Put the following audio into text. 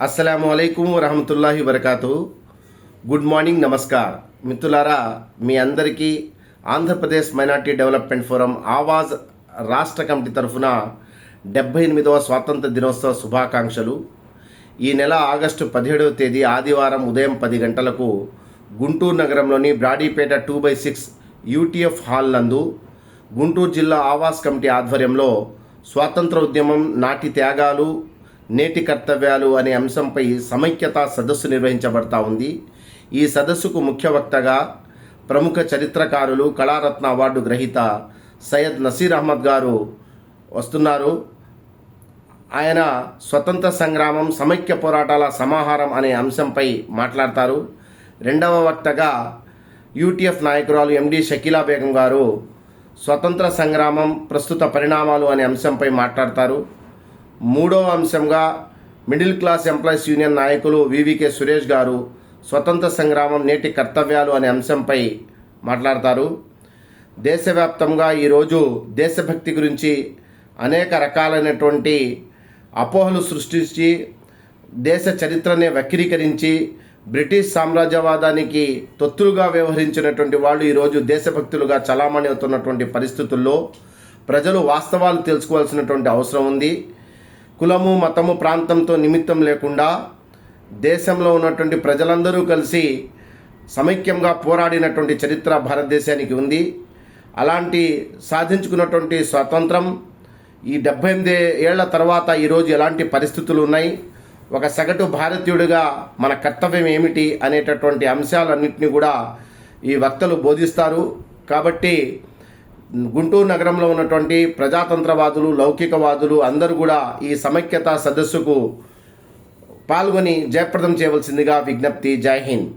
అస్సలం అయికం వరహమతుల్లాహి వరకాతు గుడ్ మార్నింగ్ నమస్కార్. మిత్రులారా మీ అందరికీ Andhra Pradesh minority development forum Awaaz రాష్ట్ర కమిటీ తరఫున డెబ్బై ఎనిమిదవ స్వాతంత్ర దినోత్సవ శుభాకాంక్షలు. ఈ నెల ఆగస్టు పదిహేడవ తేదీ ఆదివారం ఉదయం పది గంటలకు గుంటూరు నగరంలోని Brodipet two by six UTF hall నందు గుంటూరు జిల్లా ఆవాస్ కమిటీ ఆధ్వర్యంలో స్వాతంత్ర ఉద్యమం నాటి త్యాగాలు నేటి కర్తవ్యాలు అనే అంశంపై సమైక్యత సదస్సు నిర్వహించబడతా ఉంది. ఈ సదస్సుకు ముఖ్య వక్తగా ప్రముఖ చరిత్రకారులు కళారత్న అవార్డు గ్రహీత సయ్యద్ నసీర్ అహ్మద్ గారు వస్తున్నారు. ఆయన స్వతంత్ర సంగ్రామం సమైక్య పోరాటాల సమాహారం అనే అంశంపై మాట్లాడతారు. రెండవ వక్తగా యూటీఎఫ్ నాయకురాలు ఎండి షకీలా బేగం గారు స్వతంత్ర సంగ్రామం ప్రస్తుత పరిణామాలు అనే అంశంపై మాట్లాడతారు. మూడవ అంశంగా మిడిల్ క్లాస్ ఎంప్లాయీస్ యూనియన్ నాయకులు V V K Suresh garu స్వతంత్ర సంగ్రామం నేటి కర్తవ్యాలు అనే అంశంపై మాట్లాడతారు. దేశవ్యాప్తంగా ఈరోజు దేశభక్తి గురించి అనేక రకాలైనటువంటి అపోహలు సృష్టించి దేశ చరిత్రనే వక్రీకరించి బ్రిటిష్ సామ్రాజ్యవాదానికి తొత్తులుగా వ్యవహరించినటువంటి వాళ్ళు ఈరోజు దేశభక్తులుగా చలామణి అవుతున్నటువంటి పరిస్థితుల్లో ప్రజలు వాస్తవాలు తెలుసుకోవాల్సినటువంటి అవసరం ఉంది. కులము మతము ప్రాంతంతో నిమిత్తం లేకుండా దేశంలో ఉన్నటువంటి ప్రజలందరూ కలిసి సమైక్యంగా పోరాడినటువంటి చరిత్ర భారతదేశానికి ఉంది. అలాంటి సాధించుకున్నటువంటి స్వాతంత్రం ఈ డెబ్బై ఎనిమిది ఏళ్ళ తర్వాత ఈరోజు ఎలాంటి పరిస్థితులు ఉన్నాయి? ఒక సగటు భారతీయుడిగా మన కర్తవ్యం ఏమిటి అనేటటువంటి అంశాలన్నింటినీ కూడా ఈ వక్తలు బోధిస్తారు. కాబట్టి గుంటూరు నగరంలో ఉన్నటువంటి ప్రజాతంత్రవాదులు లౌకికవాదులు అందరూ కూడా ఈ సమైక్యత సదస్సుకు పాల్గొని జయప్రదం చేయవలసిందిగా విజ్ఞప్తి. జై హింద్.